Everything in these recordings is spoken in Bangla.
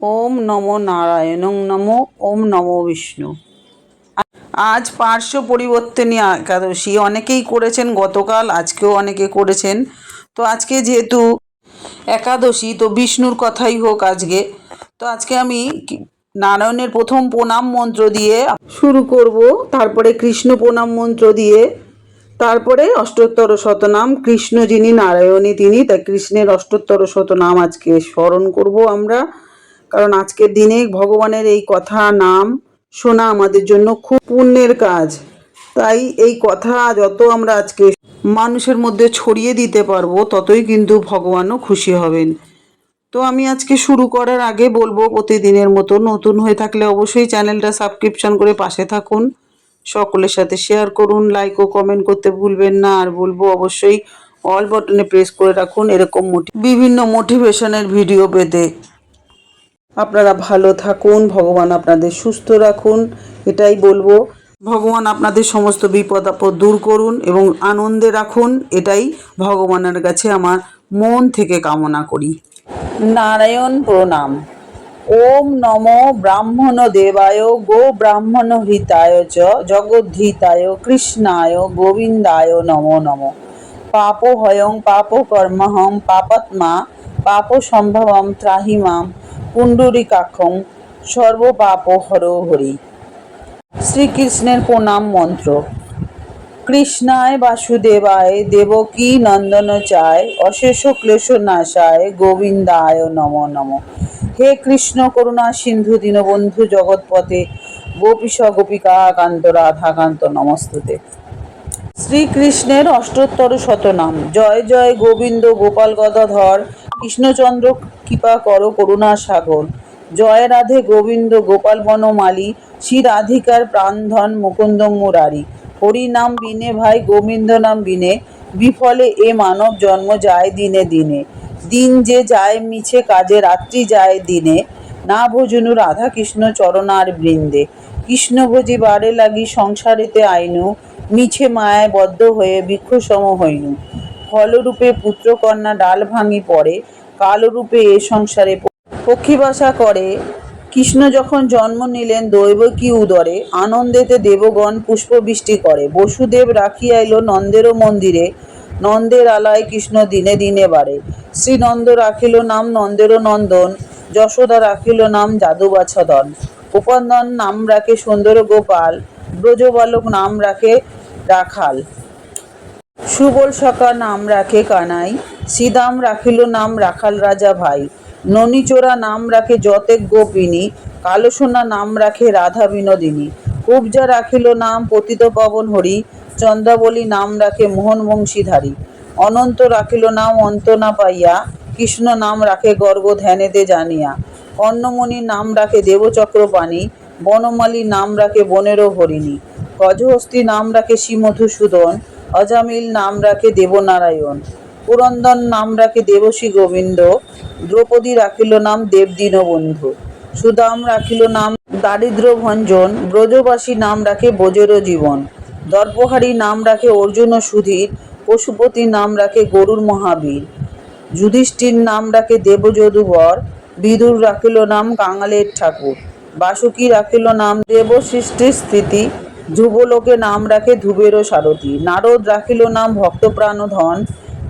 ওম নমো নারায়ণং নমো, ওম নমো বিষ্ণু। আজ পার্শ্ব পরিবর্তনী একাদশী, অনেকেই করেছেন, গতকাল আজকেও অনেকে করেছেন। তো আজকে যেহেতু একাদশী, তো বিষ্ণুর কথাই হোক আজকে। তো আজকে আমি নারায়ণের প্রথম প্রণাম মন্ত্র দিয়ে শুরু করব। তারপরে কৃষ্ণ প্রণাম মন্ত্র দিয়ে, তারপরে অষ্টোত্তর শতনাম, কৃষ্ণ যিনি নারায়ণী তিনি, তাই কৃষ্ণের অষ্টোত্তর শতনাম আজকে স্মরণ করব আমরা। কারণ আজকের দিনে ভগবানের এই কথা, নাম শোনা আমাদের জন্য খুব পুণ্যের কাজ। তাই এই কথা যত আমরা আজকে মানুষের মধ্যে ছড়িয়ে দিতে পারব, ততই কিন্তু ভগবানও খুশি হবেন। তো আমি আজকে শুরু করার আগে বলব, প্রতিদিনের মতো নতুন হয়ে থাকলে অবশ্যই চ্যানেলটা সাবস্ক্রিপশন করে পাশে থাকুন। সকলের সাথে শেয়ার করুন লাইক ও কমেন্ট করতে ভুলবেন না। আর বলব, অবশ্যই অল বটনে প্রেস করে রাখুন, এরকম মোটি- বিভিন্ন মোটিভেশনের ভিডিও পেতে। আপনারা ভালো থাকুন, ভগবান আপনাদের সুস্থ রাখুন, এটাই বলব। ভগবান আপনাদের সমস্ত বিপদ আপদ দূর করুন এবং আনন্দে রাখুন, এটাই ভগবানের কাছে আমার মন থেকে কামনা করি। নারায়ণ প্রণাম। ওম নম ব্রাহ্মণ দেবায়, গো ব্রাহ্মণ হিতায় চ, জগদ্ধিতায়, কৃষ্ণায়, গোবিন্দায় নমো নমঃ। পাপ হয়ং পাপ কর্মহং, পাপাত্মা, পাপ সম্ভবম ত্রাহি মাম পুণ্ডরিকাক্ষং সর্বপাপ হর হরি শ্রীকৃষ্ণের প্রণাম মন্ত্র। কৃষ্ণায় বাসুদেবায় দেবকী নন্দন চায় অশেষ ক্লেশ নাশায় গোবিন্দায় নম নম। হে কৃষ্ণ করুণা সিন্ধু দীনবন্ধু জগৎপথে, গোপীশ গোপিকা কান্ত রাধাকান্ত নমস্তুতে। শ্রীকৃষ্ণের অষ্টোত্তর শতনাম। জয় জয় গোবিন্দ গোপাল গদাধর। কৃষ্ণচন্দ্র কৃপা কর, করুণা সাগর। জয় রাধে গোবিন্দ, গোপাল বনমালী শ্রী রাধিকার প্রাণধন মুকুন্দ মুরারি হরি নাম বিনে ভাই, গোবিন্দ নাম বিনে। বিফলে এ মানব জন্ম যায় দিনে দিনে। দিন যে যায় মিছে, কাজে রাত্রি যায় দিনে। না ভোজনু রাধা কৃষ্ণ চরণার বৃন্দে। কৃষ্ণ ভোজি বারে লাগি সংসারেতে আইনু। মিছে মায়ায় বদ্ধ হয়ে বৃক্ষসম হইনু। ফলরূপে পুত্রকন্যা ডাল ভাঙি পড়ে, কালরূপে এ সংসারে পক্ষীবাসা করে। কৃষ্ণ যখন জন্ম নিলেন দৈবকী উদরে? আনন্দেতে দেবগণ পুষ্পবৃষ্টি করে। বসুদেব রাখিয়া এলো নন্দেরও মন্দিরে। নন্দের আলায় কৃষ্ণ দিনে দিনে বাড়ে। শ্রীনন্দ রাখিল নাম নন্দেরও নন্দন, যশোদা রাখিল নাম যাদুবাছদন। উপন্দন নাম রাখে সুন্দর গোপাল ব্রজবালক নাম রাখে রাখাল। সুবল সখা নাম রাখে কানাই শ্রীদাম রাখিল নাম রাখাল রাজা ভাই, ননীচোরা নাম রাখে যতেক গোপিনী, কালসোনা নাম রাখে রাধা বিনোদিনী, কুবজা রাখিল নাম পতিত পবন হরি, চন্দ্রাবলী নাম রাখে মোহন বংশীধারী, অনন্ত রাখিল নাম অন্ত না পাইয়া, কৃষ্ণ নাম রাখে গর্গ ধ্যানেতে জানিয়া, কর্ণমণি নাম রাখে দেবচক্রপাণী, বনমালী নাম রাখে বনেরও হরিণী, গজহস্তি নাম রাখে শ্রীমধুসূদন অজামিল নাম রাখে দেবনারায়ণ। পুরন্দন নাম রাখে দেবশ্রী গোবিন্দ। দ্রৌপদী রাখিল নাম দেব দীনবন্ধু। সুদাম রাখিল নাম দারিদ্র ভঞ্জন। ব্রজবাসী নাম রাখে বোজের জীবন। দর্পহারী নাম রাখে অর্জুন ও সুধীর। পশুপতি নাম রাখে গরুর মহাবীর। যুধিষ্ঠির নাম রাখে দেবযদুবর বিদুর রাখিল নাম কাঙালের ঠাকুর। বাসুকি রাখিল নাম দেব সৃষ্টির স্থিতি ধ্রুবলোকে নাম রাখে ধ্রুবেরও সারথী। নারদ রাখিল নাম ভক্তপ্রাণ ধন।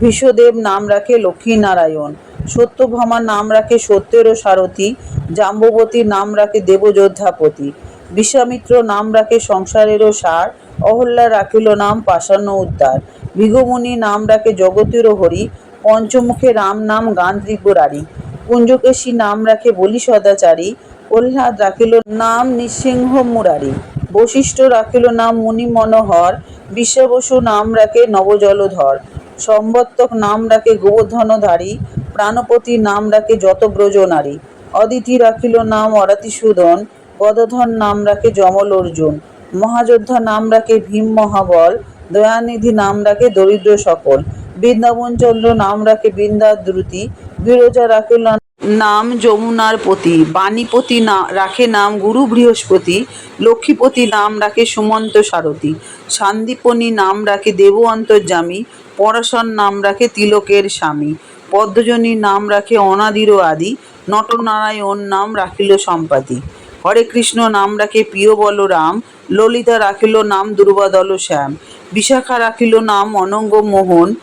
ভীষ্মদেব নাম রাখে লক্ষ্মীনারায়ণ। সত্যভামা নাম রাখে সত্যেরও সারথী। জাম্ববতী নাম রাখে দেবযোদ্ধাপতি। বিশ্বামিত্র নাম রাখে সংসারেরও সার। অহল্যা রাখিল নাম পাষাণ্য উদ্ধার। ভৃগুমুনি নাম রাখে জগতেরও হরি। পঞ্চমুখে রাম নাম গান ত্রিপুরারি কুঞ্জকেশী নাম রাখে বলি সদাচারী। প্রহ্লাদ রাখিল নাম নৃসিংহ মুরারি। বশিষ্ঠ রাখিল নাম মুনি মনোহর বিশ্বাবসু নাম রাখে নবজলধর, সম্বত্তক নাম রাখে গোবর্ধনধারী, প্রাণপতি নাম রাখে যত ব্রজ নারী অদিতি রাখিল নাম অরাতিসূদন গদধর নাম রাখে যমল অর্জুন মহাযোদ্ধা নাম রাখে ভীম মহাবল দয়ানিধি নাম রাখে দরিদ্র সকল, বৃন্দাবনচন্দ্র নাম রাখে বৃন্দাদ্রুতি, বিরজা রাখিল নাম যমুনার পতি, বাণীপতি না, রাখে নাম গুরু বৃহস্পতি, লক্ষ্মীপতি নাম রাখে সুমন্ত সারথী, সান্দীপনী নাম রাখে দেব অন্তর্যামী, পরাশর নাম রাখে তিলকের স্বামী, পদ্মজনী নাম রাখে অনাদির আদি, নটনারায়ণ নাম রাখিল সম্পাতি হরে কৃষ্ণ নাম রাখে প্রিয় বলরাম ললিতা রাখিল নাম দুর্বাদল শ্যাম, বিশাখা রাখিল নাম অনঙ্গ মোহন,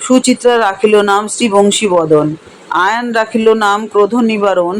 সুচিত্রা রাখিল নাম শ্রী বংশীবদন আয়ন রাখিল নাম ক্রোধ নিবারণ,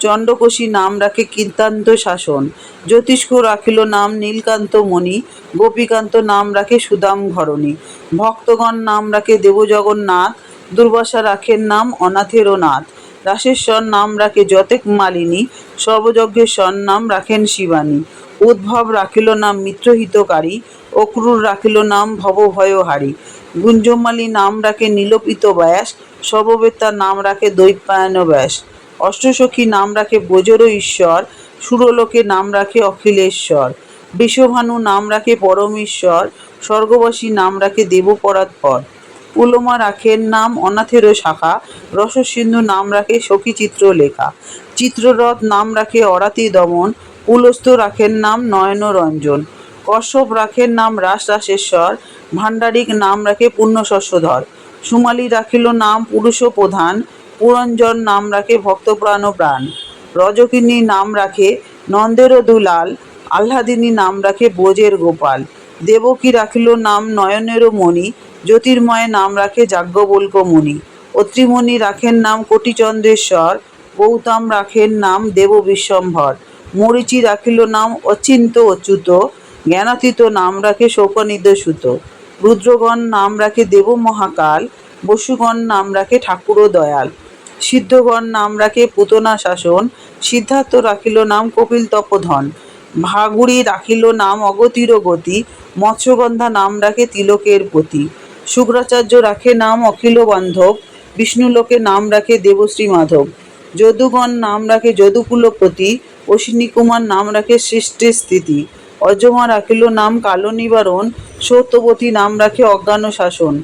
চণ্ডকোশী নাম রাখে কীর্তান্ত শাসন। জ্যোতিষ্ক রাখিল নাম নীলকান্ত মণি, গোপীকান্ত নাম রাখে সুদাম ঘরণী। ভক্তগণ নাম রাখে দেবজগন্নাথ, দুর্বাসা রাখেন নাম অনাথেরও নাথ রাসেশ্বর নাম রাখে যতেক মালিনী, সর্বযজ্ঞেশ্বর নাম রাখেন শিবানী। উদ্ভব রাখিল নাম মিত্রহিতকারী, অক্রুর রাখিল নাম ভবভয়হারী। গুঞ্জমালী নাম রাখে নীলপিত ব্যাস, সর্ববেত্তা নাম রাখে দৈপায়ন ব্যাস। অষ্টসখী নাম রাখে বজর ঈশ্বর, সুরলোকে নাম রাখে অখিলেশ্বর। বিশ্বভানু নাম রাখে পরমেশ্বর, স্বর্গবাসী নাম রাখে দেবপরাৎপর। পুলমা রাখেন নাম অনাথেরও শাখা, রসসিন্ধু নাম রাখে সখী চিত্রলেখা চিত্ররথ নাম রাখে অরাতি দমন পুলস্ত রাখেন নাম নয়নরঞ্জন। কশ্যপ রাখেন নাম রাস রাসেশ্বর ভাণ্ডারিক নাম রাখে পুণ্যশস্যধর সুমালি রাখিল নাম পুরুষ প্রধান, পুরঞ্জন নাম রাখে ভক্তপ্রাণ প্রাণ রজকিনী নাম রাখে নন্দেরও দুলাল, আহ্লাদিনী নাম রাখে বোজের গোপাল। দেবকী রাখিল নাম নয়নেরও মণি, জ্যোতির্ময় নাম রাখে যাজ্ঞবল্ক মুনি অত্রিমণি রাখেন নাম কোটিচন্দ্রেশ্বর, গৌতম রাখেন নাম দেব বিশ্বম্ভর মরিচি রাখিল নাম অচিন্ত অচ্যুত, জ্ঞানাতীত নাম রাখে শোকনিদ সুত রুদ্রগণ নাম রাখে দেব মহাকাল, বসুগণ নাম রাখে ঠাকুর দয়াল। সিদ্ধগণ নাম রাখে পুতনা শাসন, সিদ্ধার্থ রাখিল নাম কপিল তপধন। ভাগুড়ি রাখিল নাম অগতির গতি, মৎস্যগন্ধা নাম রাখে তিলকের পতি শুক্রাচার্য রাখে নাম অখিল বান্ধব, বিষ্ণুলোকে নাম রাখে দেবশ্রী মাধব। যদুগণ নাম রাখে যদুকুলপতি অশ্বিনী কুমার নাম রাখে সৃষ্টির স্থিতি অজমা রাখিল নাম কালো নিবারণ, সত্যবতী নাম রাখে অজ্ঞান শাসন।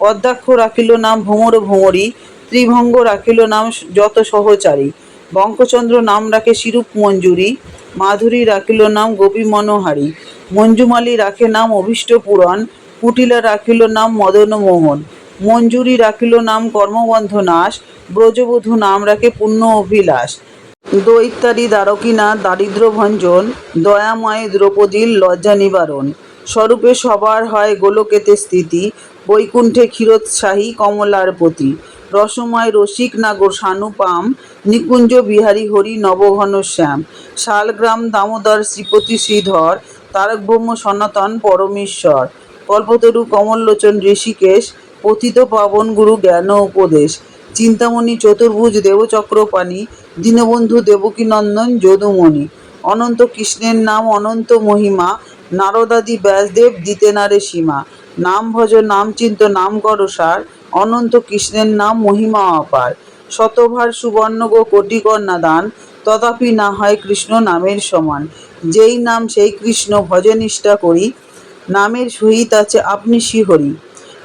অধ্যক্ষ রাখিল নাম ভ্রমর ভ্রমরী, ত্রিভঙ্গ রাখিল নাম যত সহচারী। বঙ্কচন্দ্র নাম রাখে শিরূপ মঞ্জুরি, মাধুরী রাখিল নাম গোপী মনোহারী। মঞ্জুমালী রাখে নাম অভীষ্ট পুরাণ, কুটিলা রাখিল নাম মদন মোহন। মঞ্জুরি রাখিল নাম কর্মবন্ধ নাশ, ব্রজবধূ নাম রাখে পুণ্য অভিলাষ। দৈত্যারি দ্বারকিনা দারিদ্র ভঞ্জন, দয়াময় দ্রৌপদীর লজ্জা নিবারণ। স্বরূপে সবার হয় গোলকেতে স্থিতি, বৈকুণ্ঠে ক্ষীরোৎসাহী কমলার প্রতি। রসময় রসিক নাগর সানুপাম, নিকুঞ্জ বিহারী হরি নবঘন শ্যাম। শালগ্রাম দামোদর শ্রীপতি শ্রীধর তারক ব্রহ্ম সনাতন পরমেশ্বর। কল্পতরু কমললোচন ঋষিকেশ পতিত পাবন গুরু জ্ঞান উপদেশ। চিন্তামণি চতুর্ভুজ দেবচক্রপাণি দীনবন্ধু দেবকীনন্দন যদুমণি। অনন্ত কৃষ্ণের নাম অনন্ত মহিমা, নারদাদি ব্যাসদেব দিতে নারে সীমা। নাম ভজ, নাম চিন্ত, নাম কর সার, অনন্ত কৃষ্ণের নাম মহিমা অপার। শতভার সুবর্ণ গো কোটি কন্যা দান, তথাপি না হয় কৃষ্ণ নামের সমান। যেই নাম সেই কৃষ্ণ ভজনিষ্ঠা করি, নামের সহিত আছে আপনি শ্রীহরি।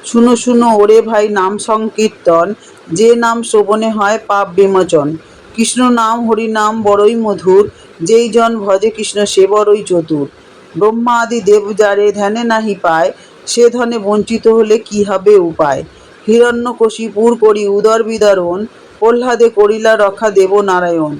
শুনো শুনো, ওরে ভাই, নাম সংকীর্তন যে নাম শ্রবণে হয় পাপ বিমোচন। কৃষ্ণ নাম, হরি নাম বড়ই মধুর, যেই জন ভজে কৃষ্ণ সে বড়ই চতুর। ব্রহ্মা আদি দেব যারে ধ্যানে নাহি পায়, সে ধনে বঞ্চিত হলে কি হবে উপায়? হিরণ্যকশিপুর করি উদর বিদারণ, প্রহ্লাদে করিলা রক্ষা দেব নারায়ণ।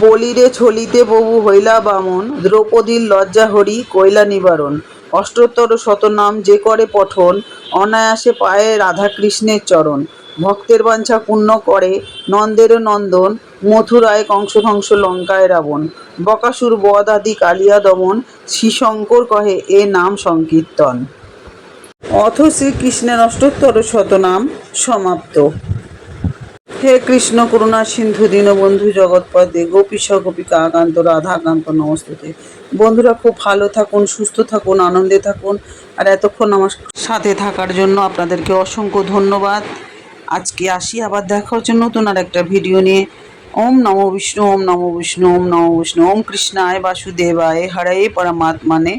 বলিরে ছলিতে প্রভু হইলা বামন, দ্রৌপদীর লজ্জা হরি কইলা নিবারণ। অষ্টোত্তর শতনাম যে করে পঠন, অনায়াসে পায়ে রাধাকৃষ্ণের চরণ। ভক্তের বাঞ্ছা পূর্ণ করে নন্দের নন্দন, মথুরায় কংস কংসধ্বংস লঙ্কায় রাবণ। বকাসুর বধ আদি কালিয়া দমন, শ্রীশঙ্কর কহে এ নাম সংকীর্তন। অথ শ্রীকৃষ্ণের অষ্টোত্তর শতনাম সমাপ্ত। হে কৃষ্ণ করুণা সিন্ধু দীনবন্ধু জগৎপদে গোপীশ গোপিকা আকান্ত রাধাকান্ত নমস্তুতে। বন্ধুরা, খুব ভালো থাকুন, সুস্থ থাকুন, আনন্দে থাকুন। আর এতক্ষণ আমার সাথে থাকার জন্য আপনাদেরকে অসংখ্য ধন্যবাদ। আজকে আসি আবার দেখা হচ্ছে নতুন আর একটা ভিডিও নিয়ে। ওম নমো বিষ্ণু, ওম নমো বিষ্ণু, ওম নমো বিষ্ণু, ওম কৃষ্ণায় বাসুদেবায় হরে পরমাত্মানে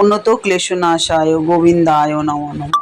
উন্নত ক্লেশনাশায় গোবিন্দায় নমো নমঃ।